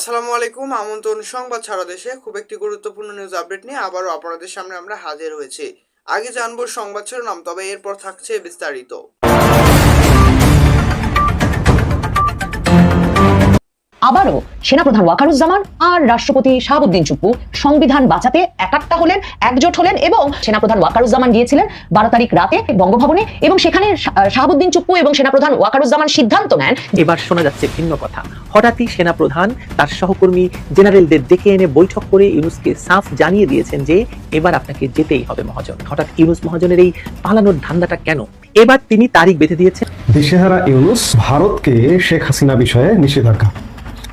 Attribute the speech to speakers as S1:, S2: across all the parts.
S1: আসসালামু আলাইকুম, আমন্ত্রণ সংবাদ সারা দেশে খুব একটি গুরুত্বপূর্ণ নিউজ আপডেট নিয়ে আবারও আপনাদের সামনে আমরা হাজির হয়েছি। আগে জানব সংবাদ শিরোনাম, তবে এরপর থাকছে বিস্তারিত।
S2: আবারও সেনাপ্রধান ওয়াকারুজ্জামান আর রাষ্ট্রপতি শাহাবুদ্দিন চুপ্পু সংবিধান বাঁচাতে একাত্তা হলেন একজোট হলেন এবং সেনাপ্রধান ওয়াকারুজ্জামান গিয়েছিলেন বারো তারিখ রাতে বঙ্গভবনে এবং সেখানে শাহাবুদ্দিন চুপ্পু এবং সেনাপ্রধান ওয়াকারুজ্জামান সিদ্ধান্ত নেন।
S3: এবার শোনা যাচ্ছে ভিন্ন কথা। হঠাৎই সেনাপ্রধান তার সহকর্মী জেনারেলদের ডেকে এনে বৈঠক করে ইউনুসকে সাফ জানিয়ে দিয়েছেন যে এবার আপনাকে যেতেই হবে মহাজন। হঠাৎ ইউনুস মহাজনের এই পালানোর ধান্দাটা কেন? এবার তিনি তারিখ বেঁধে দিয়েছেন।
S4: দিশেহারা ইউনুস ভারতকে শেখ হাসিনা বিষয়ে নিষেধাজ্ঞা।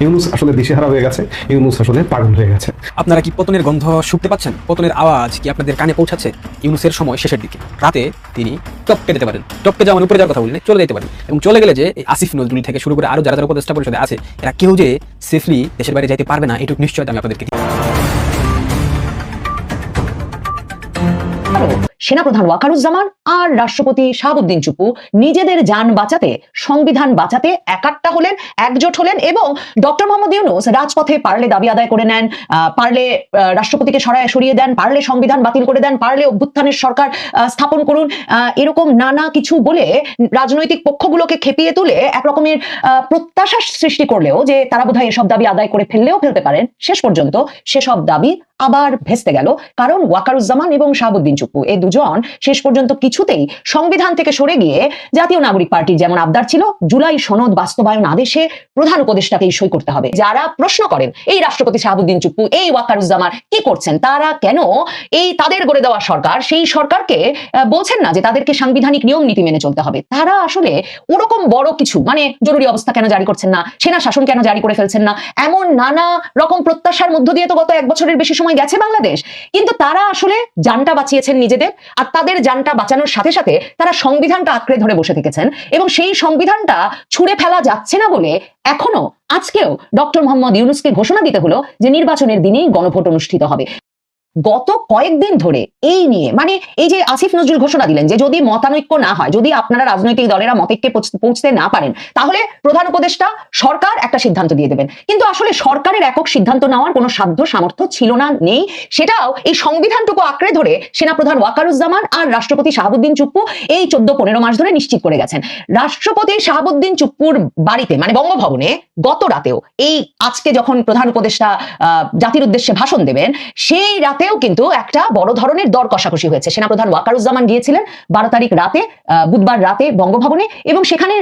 S4: ইউনুস আসলে দিশেহারা হয়ে গেছে, ইউনুস আসলে পাগল হয়ে গেছে।
S5: আপনারা কি পতনের গন্ধ শুকতে পাচ্ছেন? পতনের আওয়াজ কি আপনাদের কানে পৌঁছাচ্ছে? ইউনুসের সময় শেষের দিকে। রাতে তিনি টপকে যেতে পারেন। টপকে যাওয়া মানে উপরে যাওয়ার কথা বললে চলে যেতে পারেন। এবং চলে গেলে যে আসিফ নজরুল থেকে শুরু করে আরও যারা যারা উপদেষ্টা পরিষদে আছে, এরা কেউ যে সেফলি দেশের বাইরে যাইতে পারবে না, এটুকু নিশ্চয়তা আমি আপনাদেরকে
S2: সেনাপ্রধান ওয়াকারুজ্জামান আর রাষ্ট্রপতি শাহাবুদ্দিন চুপ্পু নিজেদের যান বাঁচাতে সংবিধান বাঁচাতে একাত্তা হলেন একজোট হলেন এবং ডক্টর মোহাম্মদ ইউনুস রাজপথে পারলে দাবি আদায় করে নেন পারলে রাষ্ট্রপতিকে সরায় সরিয়ে দেন পারলে সংবিধান বাতিল করে দেন পারলে অভ্যুত্থানের সরকার স্থাপন করুন এরকম নানা কিছু বলে রাজনৈতিক পক্ষগুলোকে খেপিয়ে তুলে এক রকমের আহ, প্রত্যাশা সৃষ্টি করলেও যে তারা বোধহয় এসব দাবি আদায় করে ফেললেও ফেলতে পারেন শেষ পর্যন্ত সেসব দাবি আবার ভেস্তে গেল। কারণ ওয়াকারুজ্জামান এবং শাহাবুদ্দিন চুপ্পু এই দুজন শেষ পর্যন্ত কিছুতেই সংবিধান থেকে সরে গিয়ে জাতীয় নাগরিক পার্টির যেমন আবদার ছিল, জুলাই সনদ বাস্তবায়ন আদেশে প্রধান উপদেষ্টাকেই সই করতে হবে। যারা প্রশ্ন করেন, এই রাষ্ট্রপতি শাহাবুদ্দিন চুপ্পু, এই ওয়াকারুজ্জামান কি করছেন? তারা কেন এই তাদের গড়ে দেওয়া সরকার, সেই সরকারকে বলছেন না যে তাদেরকে সাংবিধানিক নিয়ম নীতি মেনে চলতে হবে? তারা আসলে ওরকম বড় কিছু মানে জরুরি অবস্থা কেন জারি করছেন না? সেনা শাসন কেন জারি করে ফেলছেন না? এমন নানা রকম প্রত্যাশার মধ্য দিয়ে তো গত এক বছরের বেশি সময় গেছে বাংলাদেশ। কিন্তু তারা আসলে জানটা বাঁচিয়েছেন নিজেদের, আর তাদের জানটা বাঁচানোর সাথে সাথে তারা সংবিধানটা আঁকড়ে ধরে বসে থেকেছেন। এবং সেই সংবিধানটা ছুঁড়ে ফেলা যাচ্ছে না বলে এখনও আজকেও ডক্টর মোহাম্মদ ইউনুসকে ঘোষণা দিতে হলো যে নির্বাচনের দিনেই গণভোট অনুষ্ঠিত হবে। গত কয়েকদিন ধরে এই নিয়ে মানে এই যে আসিফ নজরুল ঘোষণা দিলেন যে যদি মতানৈক্য না হয়, যদি আপনারা রাজনৈতিক দলেরা মতৈক্যে পৌঁছতে না পারেন, তাহলে প্রধান উপদেষ্টা সরকার একটা সিদ্ধান্ত দিয়ে দেবেন। কিন্তু আসলে সরকারের একক সিদ্ধান্ত নেওয়ার কোনো সাধ্য, সামর্থ্য ছিল না, নেই। সেটাও এই সংবিধানটুকু আঁকড়ে ধরে সেনাপ্রধান ওয়াকারুজ্জামান আর রাষ্ট্রপতি শাহাবুদ্দিন চুপ্পু এই চোদ্দ, পনেরো মাস ধরে নিশ্চিত করে গেছেন। রাষ্ট্রপতি শাহাবুদ্দিন চুপ্পুর বাড়িতে মানে বঙ্গভবনে গত রাতেও এই আজকে যখন প্রধান উপদেষ্টা জাতির উদ্দেশ্যে ভাষণ দেবেন, সেই রাতেও কিন্তু একটা বড় ধরনের দর কষাকষি হয়েছে। সেনাপ্রধান ওয়াকারুজ্জামান গিয়েছিলেন বারো তারিখ রাতে বুধবার রাতে বঙ্গভবনে এবং সেখানে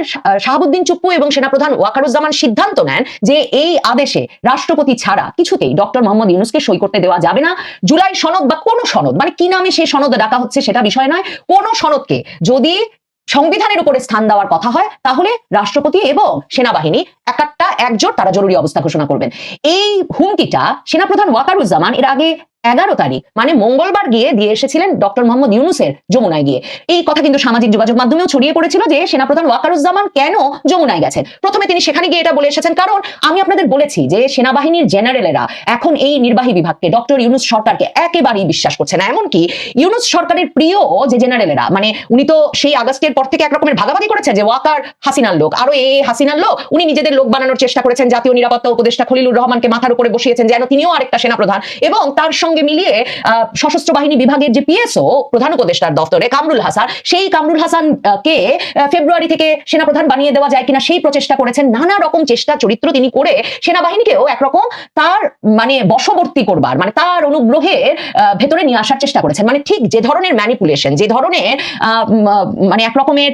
S2: শাহাবুদ্দিন চুপ্পু এবং সেনাপ্রধান ওয়াকারুজ্জামান সিদ্ধান্ত নেন যে এই আদেশে রাষ্ট্রপতি ছাড়া কিছুতেই ডক্টর মোহাম্মদ ইউনুসকে সই করতে দেওয়া যাবে না। জুলাই সনদ বা কোনো সনদ মানে কি নামে সেই সনদ ডাকা হচ্ছে সেটা বিষয় নয়, কোনো সনদকে যদি সংবিধানের উপরে স্থান দেওয়ার কথা হয়, তাহলে রাষ্ট্রপতি এবং সেনাবাহিনী একাত্তা একজোট, তারা জরুরি অবস্থা ঘোষণা করবেন। এই হুমকিটা সেনাপ্রধান ওয়াকারুজ্জামান এর আগে এগারো তারিখ মানে মঙ্গলবার গিয়ে দিয়ে এসেছিলেন ডক্টর মোহাম্মদ ইউনুসের যমুনায় গিয়ে। এই কথা কিন্তু সামাজিক যোগাযোগ মাধ্যমেও ছড়িয়ে পড়েছিল যে সেনাপ্রধান ওয়াকারুজ্জামান কেন যমুনায় গেছেন। প্রথমে তিনি সেখানে গিয়ে এটা বলে এসেছেন, কারণ আমি আপনাদের বলেছি যে সেনাবাহিনীর জেনারেলেরা এখন এই নির্বাহী বিভাগকে, ডক্টর ইউনুস সরকারকে একেবারেই বিশ্বাস করছে না। এমনকি ইউনুস সরকারের প্রিয় যে জেনারেলেরা মানে উনি তো সেই আগস্টের পর থেকে একরকমের ভাগাভাগি করেছে যে ওয়াকার হাসিনার লোক আরও এ হাসিনার লোক, উনি নিজেদের লোক বানানোর চেষ্টা করেছেন জাতীয় নিরাপত্তা উপদেষ্টা খলিলুর রহমানকে মাথার উপরে বসিয়েছেন যেন তিনিও আরেকটা সেনাপ্রধান। এবং তার সঙ্গে মিলিয়ে সশস্ত্র বাহিনী বিভাগের যে পিএসও প্রধান উপদেষ্টার দপ্তরে কামরুল হাসান সেই কামরুল হাসান আহ, কে ফেব্রুয়ারি থেকে সেনাপ্রধান বানিয়ে দেওয়া যায় কিনা সেই প্রচেষ্টা করেছেন। নানা রকম চেষ্টা চরিত্র তিনি করে সেনাবাহিনীকেও একরকম তার মানে বশবর্তী করবার মানে তার অনুগ্রহের ভেতরে নিয়ে আসার চেষ্টা করেছেন। মানে ঠিক যে ধরনের ম্যানিপুলেশন যে ধরনের মানে একরকমের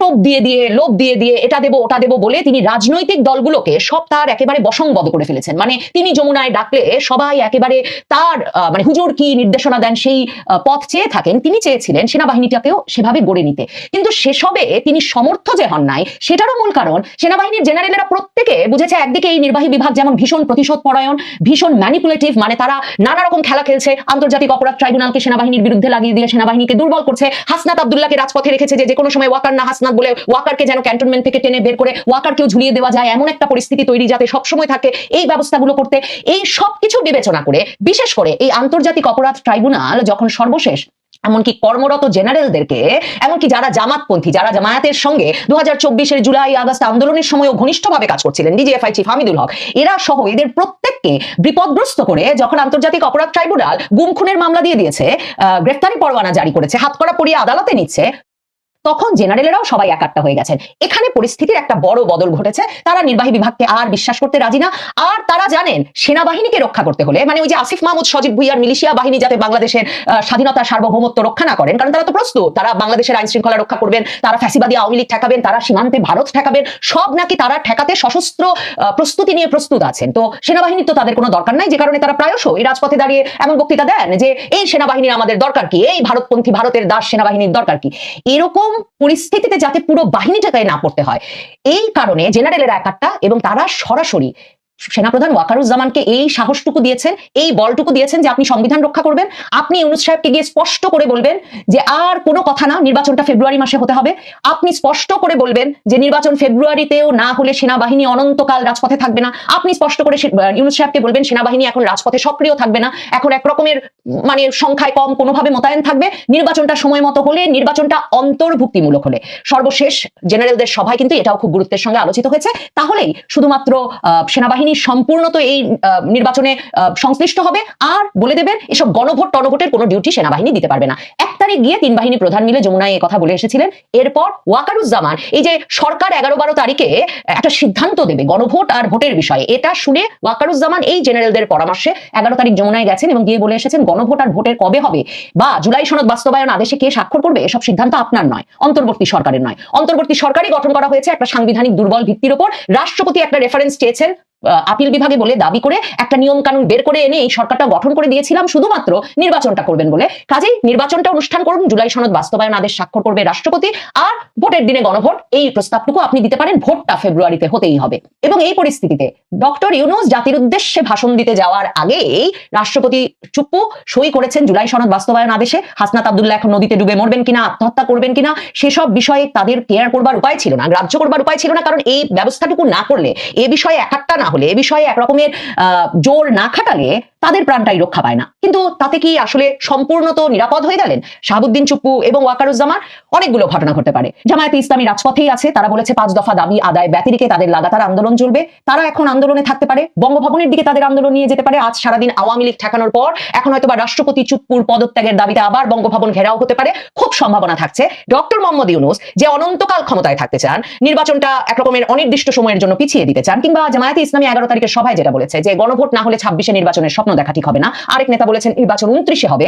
S2: টোপ দিয়ে দিয়ে লোভ দিয়ে দিয়ে এটা দেবো ওটা দেবো বলে তিনি রাজনৈতিক দলগুলোকে সব তার একেবারে বসংবদ করে ফেলেছেন। মানে তিনি যমুনায় ডাকলে সবাই একেবারে তার মানে হুজুর কি নির্দেশনা দেন সেই পথ চেয়ে থাকেন। তিনি চেয়েছিলেন সেনাবাহিনীটাকেও সেভাবে গড়ে নিতে। কিন্তু সেসবে তিনি সমর্থ যে হন নাই, সেটারও মূল কারণ সেনাবাহিনীর জেনারেলেরা প্রত্যেকে বুঝেছে একদিকে এই নির্বাহী বিভাগ যেমন ভীষণ প্রতিশোধ পরায়ণ ভীষণ ম্যানিপুলেটিভ মানে তারা নানা রকম খেলা খেলছে, আন্তর্জাতিক অপরাধ ট্রাইব্যুনালকে সেনাবাহিনীর বিরুদ্ধে লাগিয়ে দিয়ে সেনাবাহিনীকে দুর্বল করছে, হাসনাত আবদুল্লাহকে রাজপথে রেখেছে যে যে কোনো সময় ওয়াকার না হাসনাত বলে ওয়াকারকে যেন ক্যান্টনমেন্ট থেকে টেনে বের করে ওয়াকারকেও ঝুলিয়ে দেওয়া যায়। এমন একটা পরিস্থিতি তৈরি যাতে সবসময় থাকে এই ব্যবস্থাগুলো করতে, এই সব কিছু বিবেচনা করে, বিশেষ করে এই আন্তর্জাতিক অপরাধ ট্রাইব্যুনাল যখন সর্বশেষ, এমনকি কর্মরত জেনারেলদেরকে, এমনকি যারা জামাতপন্থী, যারা জামায়াতের সঙ্গে দু হাজার জুলাই আগস্ট আন্দোলনের সময়ও ঘনিষ্ঠভাবে কাজ করছিলেন, ডিজিএফআই চিফ হামিদুল হক, এরা সহ এদের প্রত্যেককে বিপদগ্রস্ত করে যখন আন্তর্জাতিক অপরাধ ট্রাইব্যুনাল গুম খুনের মামলা দিয়ে দিয়েছে গ্রেফতারি পরোয়ানা জারি করেছে, হাতকড়া পরিয়ে আদালতে নিচ্ছে তখন জেনারেলেরাও সবাই একাট্টা হয়ে গেছেন। এখানে পরিস্থিতির একটা বড় বদল ঘটেছে। তারা নির্বাহী বিভাগকে আর বিশ্বাস করতে রাজি না। আর তারা জানেন, সেনাবাহিনীকে রক্ষা করতে হলে মানে ওই যে আসিফ মাহমুদ, সজীব ভুইয়ার মিলিশিয়া বাহিনী যাতে বাংলাদেশের স্বাধীনতা, সার্বভৌমত্ব রক্ষা না করেন, কারণ তারা তো প্রস্তুত। তারা বাংলাদেশের আইন শৃঙ্খলা রক্ষা করবেন, তারা ফ্যাসিবাদী আওয়ামী লীগ ঠেকাবেন, তারা সীমান্তে ভারত ঠেকাবেন, সব নাকি তারা ঠেকাতে সশস্ত্র প্রস্তুতি নিয়ে প্রস্তুত আছেন। তো সেনাবাহিনীর তো তাদের কোনো দরকার নাই, যে কারণে তারা প্রায়শ এই রাজপথে দাঁড়িয়ে এমন বক্তৃতা দেন যে, এই সেনাবাহিনীর আমাদের দরকার কি? এই ভারতপন্থী, ভারতের দাস সেনাবাহিনীর দরকার কি? এরকম পরিস্থিতিতে যাতে পুরো বাহিনীটাকে না পড়তে হয়। এই কারণে জেনারেলের একাটা এবং তারা সরাসরি সেনাপ্রধান ওয়াকারুজ্জামানকে এই সাহসটুকু দিয়েছেন, এই বলটুকু দিয়েছেন যে আপনি সংবিধান রক্ষা করবেন। আপনি ইউনুস সাহেবকে গিয়ে স্পষ্ট করে বলবেন যে আর কোনো কথা না, নির্বাচনটা ফেব্রুয়ারি মাসে হতে হবে। আপনি স্পষ্ট করে বলবেন যে নির্বাচন ফেব্রুয়ারিতেও না হলে সেনাবাহিনী অনন্তকাল রাজপথে থাকবে না। আপনি স্পষ্ট করে ইউনুস সাহেবকে বলবেন সেনাবাহিনী এখন রাজপথে সক্রিয় থাকবে না। এখন এক রকমের মানে সংখ্যায় কম কোনোভাবে মোতায়েন থাকবে। নির্বাচনটা সময় মতো হলে, নির্বাচনটা অন্তর্ভুক্তিমূলক হলে। সর্বশেষ জেনারেলদের সভায় কিন্তু এটাও খুব গুরুত্বের সঙ্গে আলোচিত হয়েছে। তাহলেই শুধুমাত্র সেনাবাহিনী সম্পূর্ণ তো এই নির্বাচনে সংশ্লিষ্ট হবে। আর বলে দেবেন, এসব গণভোট, টনভোটের কোনো ডিউটি সেনাবাহিনী দিতে পারবে না। এক তারিখ গিয়ে তিন বাহিনী প্রধান মিলে যমুনায় কথা বলে এসেছিলেন। এরপর ওয়াকারুজ্জামান, এই যে সরকার এগারো বারো তারিখে একটা সিদ্ধান্ত দেবে গণভোট আর ভোটের বিষয়ে। এটা শুনে ওয়াকারুজ্জামান এই জেনারেলদের পরামর্শে এগারো তারিখ যমুনায় গেছেন এবং গিয়ে বলে এসেছেন, গণভোট আর ভোটের কবে হবে? বা জুলাই সনদ বাস্তবায়ন আদেশে কে স্বাক্ষর করবে? এসব সিদ্ধান্ত আপনার নয়, অন্তর্বর্তী সরকারের নয়। অন্তর্বর্তী সরকারই গঠন করা হয়েছে একটা সাংবিধানিক দুর্বল ভিত্তির ওপর। রাষ্ট্রপতি একটা রেফারেন্স চেয়েছেন আপিল বিভাগে বলে দাবি করে একটা নিয়ম কানুন বের করে এনে এই সরকারটা গঠন করে দিয়েছিলাম, শুধুমাত্র নির্বাচনটা করবেন বলে। কাজেই নির্বাচনটা অনুষ্ঠান করুন, জুলাই সনদ বাস্তবায়ন আদেশ স্বাক্ষর করবে রাষ্ট্রপতি, আর ভোটের দিনে গণভোট, এই প্রস্তাবটুকু আপনি দিতে পারেন, ভোটটা ফেব্রুয়ারিতে হতেই হবে। এবং এই পরিস্থিতিতে ডক্টর ইউনুস জাতির উদ্দেশ্যে ভাষণ দিতে যাওয়ার আগেই রাষ্ট্রপতি চুপ্পু সই করেছেন জুলাই সনদ বাস্তবায়ন আদেশে। হাসনাত আব্দুল্লাহ এখন নদীতে ডুবে মরবেন কিনা, আত্মহত্যা করবেন কিনা, সেসব বিষয়ে তাদের কেয়ার করবার উপায় ছিল না, গ্রাহ্য করবার উপায় ছিল না, কারণ এই ব্যবস্থাটুকু না করলে, এ বিষয়ে একাট্টা না হলে এ বিষয়ে একরকমের জোর না খাটালে তাদের প্রাণটাই রক্ষা পায় না। কিন্তু তাতে কি আসলে সম্পূর্ণ তো নিরাপদ হয়ে গেলেন? শাহাবুদ্দিন চুপ্পু এবং ওয়াকারুজ্জামান, অনেকগুলো ঘটনা ঘটতে পারে। জামায়াতে ইসলামী রাজপথেই আছে, তারা বলেছে পাঁচ দফা দাবি আদায় ব্যতিরিকে তাদের লাগাতার আন্দোলন চলবে। তারা এখন আন্দোলনে থাকতে পারে, বঙ্গভবনের দিকে তাদের আন্দোলন নিয়ে যেতে পারে। আজ সারাদিন আওয়ামী লীগ ঠেকানোর পর এখন হয়তো বা রাষ্ট্রপতি চুপ্পুর পদত্যাগের দাবিতে আবার বঙ্গভবন ঘেরাও হতে পারে। খুব সম্ভাবনা থাকছে। ডক্টর মোহাম্মদ ইউনুস যে অনন্তকাল ক্ষমতায় থাকতে চান, নির্বাচনটা একরকমের অনির্দিষ্ট সময়ের জন্য পিছিয়ে দিতে চান, কিংবা জামায়াতে ইসলামী এগারো তারিখের সভায় যেটা বলেছে যে গণভোট না হলে ছাব্বিশে নির্বাচনের স্বপ্ন দেখা ঠিক হবে না। আরেক নেতা বলেছেন নির্বাচন উনত্রিশে হবে।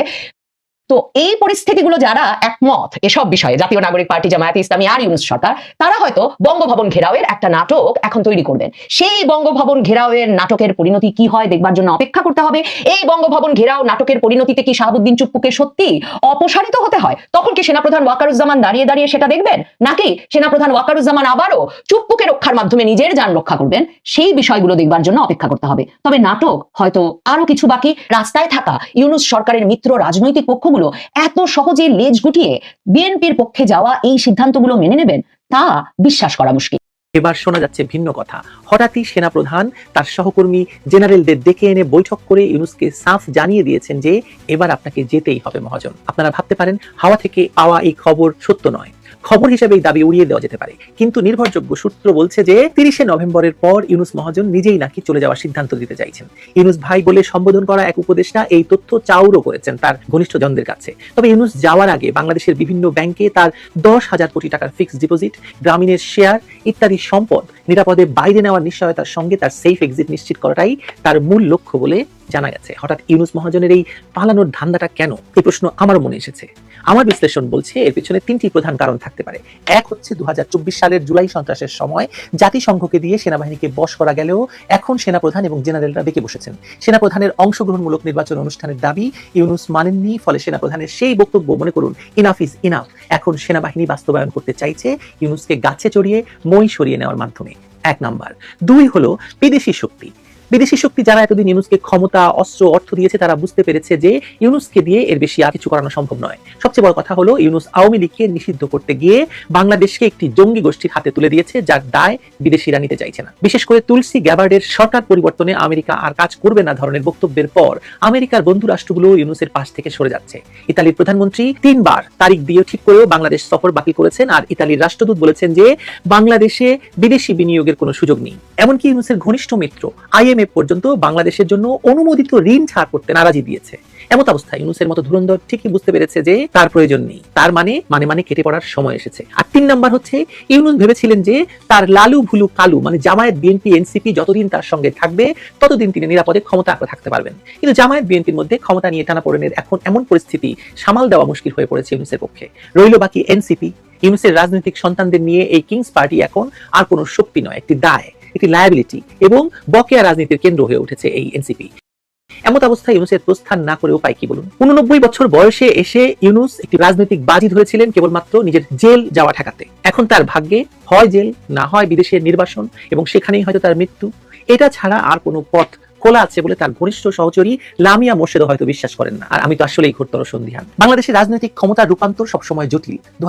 S2: তো এই পরিস্থিতিগুলো যারা একমত এসব বিষয়ে, জাতীয় নাগরিক পার্টি, জামায়াতে ইসলামী আর ইউনুস সরকার, তারা হয়তো বঙ্গভবন ঘেরাওয়ের একটা নাটক এখন তৈরি করবেন। সেই বঙ্গভবন ঘেরাওয়ের নাটকের পরিণতি কি হয় দেখবার জন্য অপেক্ষা করতে হবে। এই বঙ্গভবন ঘেরাও নাটকের পরিণতিতে কি শাহাবুদ্দিন চুপ্পুকে সত্যি অপসারিত হতে হয়? তখন কি সেনাপ্রধান ওয়াকারুজ্জামান দাঁড়িয়ে দাঁড়িয়ে সেটা দেখবেন? নাকি সেনাপ্রধান ওয়াকারুজ্জামান আবারও চুপ্পুকে রক্ষার মাধ্যমে নিজের যান রক্ষা করবেন? সেই বিষয়গুলো দেখবার জন্য অপেক্ষা করতে হবে। তবে নাটক হয়তো আরও কিছু বাকি। রাস্তায় থাকা ইউনুস সরকারের মিত্র রাজনৈতিক পক্ষগুলো এত সহজে লেজ গুটিয়ে বিএনপির পক্ষে যাওয়া এই সিদ্ধান্তগুলো মেনে নেবেন, তা বিশ্বাস করা মুশকিল।
S3: এবার শোনা যাচ্ছে ভিন্ন কথা। হঠাৎই সেনাপ্রধান, তার সহকর্মী, জেনারেলদের ডেকে এনে বৈঠক করে ইউনুসকে সাফ জানিয়ে দিয়েছেন যে, এবার আপনাকে যেতেই হবে মহাজন। আপনারা ভাবতে পারেন, হাওয়া থেকে পাওয়া এই খবর সত্য নয়। খবর হিসেবে দাবি উড়িয়ে দেওয়া যেতে পারে। কিন্তু নির্ভরযোগ্য সূত্র বলছে যে, তিরিশে নভেম্বরের পর ইউনুস মহাজন নিজেই নাকি চলে যাওয়ার সিদ্ধান্ত দিতে চাইছেন। ইউনুস ভাই বলে সম্বোধন করা এক উপদেষ্টা এই তথ্য চাউরও করেছেন তার ঘনিষ্ঠ জনদের কাছে। তবে ইউনুস যাওয়ার আগে বাংলাদেশের বিভিন্ন ব্যাংকে তার দশ হাজার কোটি টাকার ফিক্সড ডিপোজিট, গ্রামীণের শেয়ার ইত্যাদি সম্পদ নিরাপদে বাইরে নেওয়ার নিশ্চয়তার সঙ্গে তার সেফ এক্সিট নিশ্চিত করাটাই তার মূল লক্ষ্য বলে জানা গেছে। হঠাৎ ইউনুস মহাজনের এই পালানোর ধান্দাটা কেন? এই প্রশ্ন আমার মনে এসেছে। আমার বিশ্লেষণ বলছে এর পিছনে তিনটি প্রধান কারণ থাকতে পারে। এক হচ্ছে দু হাজার চব্বিশ সালের জুলাই সন্ত্রাসের সময় জাতিসংঘকে দিয়ে সেনাবাহিনীকে বশ করা গেলেও এখন সেনাপ্রধান এবং জেনারেলরা বেঁকে বসেছেন। সেনাপ্রধানের অংশগ্রহণমূলক নির্বাচন অনুষ্ঠানের দাবি ইউনুস মানেননি, ফলে সেনাপ্রধানের সেই বক্তব্য, মনে করুন ইনাফ ইজ ইনাফ এখন সেনাবাহিনী বাস্তবায়ন করতে চাইছে ইউনুসকে গাছে চড়িয়ে, মই সরিয়ে নেওয়ার মাধ্যমে। এক নাম্বার। দুই হলো বিদেশি শক্তি। বিদেশি শক্তি যারা এতদিন ইউনুসকে ক্ষমতা, অস্ত্র, অর্থ দিয়েছে, তারা বুঝতে পেরেছে যে ইউনুসকে দিয়ে এর বেশি আর কিছু করানো সম্ভব নয়। সবচেয়ে বড় কথা হলো, ইউনুস আওয়ামী লীগকে নিষিদ্ধ করতে গিয়ে বাংলাদেশকে একটি জঙ্গি গোষ্ঠীর হাতে তুলে দিয়েছে, যার দায় বিদেশিরা নিতে চাইছে না। বিশেষ করে তুলসী গ্যাবার্ডের সরকার পরিবর্তনে আমেরিকা আর কাজ করবে না ধরনের বক্তব্যের পর আমেরিকার বন্ধু রাষ্ট্রগুলো ইউনুসের পাশ থেকে সরে যাচ্ছে। ইতালির প্রধানমন্ত্রী তিনবার তারিখ দিয়ে ঠিক করেও বাংলাদেশ সফর বাতিল করেছেন, আর ইতালির রাষ্ট্রদূত বলেছেন যে বাংলাদেশে বিদেশি বিনিয়োগের কোনো সুযোগ নেই। এমনকি ইউনুসের ঘনিষ্ঠ মিত্র আইএমএফ পর্যন্ত বাংলাদেশের জন্য অনুমোদিত ঋণ ছাড় করতে নারাজি দিয়েছে। এমত অবস্থায় ইউনুসের মতো ধুরন্ধর ঠিকই বুঝতে পেরেছে যে তার প্রয়োজন নেই। তার মানে মানে মানে কেটে পড়ার সময় এসেছে। আর তিন নাম্বার হচ্ছে, ইউনুস ভেবেছিলেন যে তার লালু ভুলু কালু মানে জামায়াত, বিএনপি, এনসিপি যতদিন তার সঙ্গে থাকবে, ততদিন তিনি নিরাপদে ক্ষমতা আঁকড়ে থাকতে পারবেন। কিন্তু জামায়াত, বিএনপির মধ্যে ক্ষমতা নিয়ে টানাপোড়েনের এখন এমন পরিস্থিতি সামাল দেওয়া মুশকিল হয়ে পড়েছে ইউনুসের পক্ষে। রইল বাকি এনসিপি। ইউনুসের রাজনৈতিক সন্তানদের নিয়ে এই কিংস পার্টি এখন আর কোনো শক্তি নয়, একটি দায়। একটি লায়াবিলিটি এবং বকেয়া রাজনীতির কেন্দ্র হয়ে উঠেছে এই এনসিপি এমত অবস্থায় ইউনুসের প্রস্থান না করে উপায় কি বলুন? উননব্বই বছর বয়সে এসে ইউনুস একটি রাজনৈতিক বাজি ধরেছিলেন কেবলমাত্র নিজের জেল যাওয়া ঠেকাতে। এখন তার ভাগ্যে হয় জেল, না হয় বিদেশের নির্বাসন এবং সেখানেই হয়তো তার মৃত্যু। এটা ছাড়া আর কোনো পথ খোলা আছে বলে তার ঘনিষ্ঠ সহচরী লামিয়া মোর্শেদও হয়তো বিশ্বাস করেন না। আর আমি তো আসলেই ঘোরতর সন্ধিহান বাংলাদেশের রাজনৈতিক ক্ষমতার রূপান্তর সবসময় জটিল। দু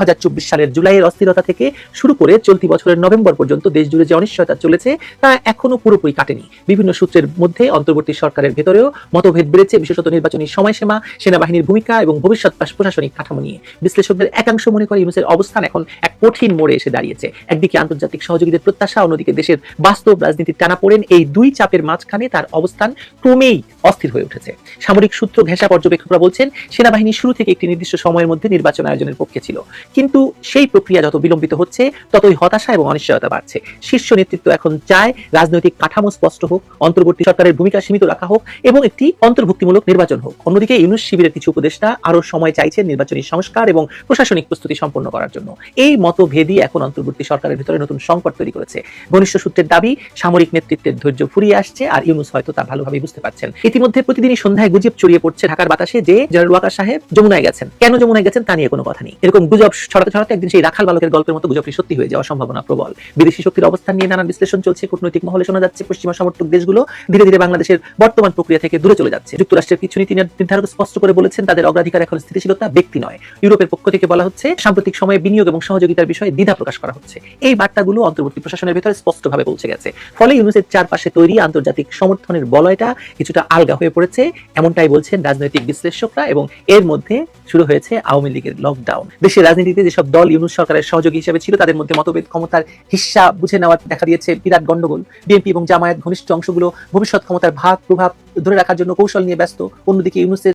S3: সালের জুলাইয়ের অস্থিরতা থেকে শুরু করে চলতি বছরের নভেম্বর পর্যন্ত দেশ জুড়ে যে অনিশ্চয়তা চলেছে, তা এখনও পুরোপুরি কাটেনি। বিভিন্ন সূত্রের মধ্যে অন্তর্বর্তী সরকারের ভেতরেও মতভেদ বেড়েছে, বিশেষত নির্বাচনী সময়সীমা, সেনাবাহিনীর ভূমিকা এবং ভবিষ্যৎ প্রশাসনিক কাঠামো নিয়ে। বিশ্লেষকদের একাংশ মনে করে ইউনুসের অবস্থান এখন এক কঠিন মোড়ে এসে দাঁড়িয়েছে। একদিকে আন্তর্জাতিক সহযোগীদের প্রত্যাশা, অন্যদিকে দেশের বাস্তব রাজনীতির টানা পড়েন এই দুই চাপের মাঝখানে তার অবস্থান ক্রমেই অস্থির হয়ে উঠেছে। সামরিক সূত্র ঘেঁষা পর্যবেক্ষকরা বলছেন সেনাবাহিনী শুরু থেকে একটি নির্দিষ্ট সময়ের মধ্যে নির্বাচন আয়োজনের পক্ষে ছিল। কিন্তু সেই প্রক্রিয়া যত বিলম্বিত হচ্ছে, ততই হতাশা এবং অনিশ্চয়তা বাড়ছে। শীর্ষ নেতৃত্ব এখন চায় রাজনৈতিক কাঠামো স্পষ্ট হোক, অন্তর্বর্তী সরকারের ভূমিকা সীমিত রাখা হোক এবং একটি অন্তর্ভুক্তিমূলক নির্বাচন হোক। অন্যদিকে ইউনুস শিবিরের কিছু উপদেষ্টা আরও সময় চাইছেন নির্বাচনী সংস্কার এবং প্রশাসনিক প্রস্তুতি সম্পন্ন করার জন্য। এই মতভেদই এখন অন্তর্বর্তী সরকারের ভিতরে নতুন সংকট তৈরি করেছে। ঘনিষ্ঠ সূত্রের দাবি, সামরিক নেতৃত্বের ধৈর্য ফুরিয়ে আসছে আর ইউনুস হয়তো তা ভালোভাবে বুঝতে পারছেন। ইতিমধ্যে প্রতিদিনই সন্ধ্যায় গুজব ছড়িয়ে পড়ছে ঢাকার বাতাসে যে জেনারেল ওয়াকার সাহেব যমুনায় গেছেন। কেন যমুনায় গেছেন তা নিয়ে কোনো কথা নেই। এরকম গুজব ছড়াতে ছড়াতে একদিন সেই রাখাল বালকের গল্পের মতো গুজবটি সত্যি হয়ে যাওয়ার সম্ভাবনা প্রবল। বিদেশি শক্তির অবস্থান নিয়ে নানান বিশ্লেষণ চলছে, কূটনৈতিক মহলে শোনা যাচ্ছে, পশ্চিমা সমর্থক দেশগুলো ধীরে ধীরে বাংলাদেশের বর্তমান প্রক্রিয়া থেকে দূরে চলে যাচ্ছে। যুক্তরাষ্ট্রের কিছু নীতি নির্ধারক স্পষ্ট করে বলেছেন, তাদের অগ্রাধিকার এখন স্থিতিশীলতা ব্যক্তি নয়। ইউরোপের পক্ষ থেকে বলা হচ্ছে, সাম্প্রতিক সময়ে বিনিয়োগ এবং সহযোগিতার বিষয়ে দ্বিধা প্রকাশ করা হচ্ছে। এই বার্তাগুলো অন্তর্বর্তী প্রশাসনের ভেতরে স্পষ্টভাবে পৌঁছে গেছে। ফলে ইউনুসের চারপাশে তৈরি আন্তর্জাতিক সমর্থনের বলয়টা কিছুটা আলগা হয়ে পড়েছে, এমনটাই বলছেন রাজনৈতিক বিশ্লেষকরা এবং এর মধ্যে শুরু হয়েছে আওয়ামী লীগের লকডাউন দেশের রাজনীতিতে যেসব দল ইউনুস সরকারের সহযোগী হিসেবে ছিল, তাদের মধ্যে মতভেদ, ক্ষমতার হিসা বুঝে নেওয়ার দেখা দিয়েছে বিরাট গন্ডগোল। বিএনপি এবং জামায়াত ঘনিষ্ঠ অংশগুলো ভবিষ্যৎ ক্ষমতার ভাগ প্রভাব ধরে রাখার জন্য কৌশল নিয়ে ব্যস্ত, অন্যদিকে ইউনুসের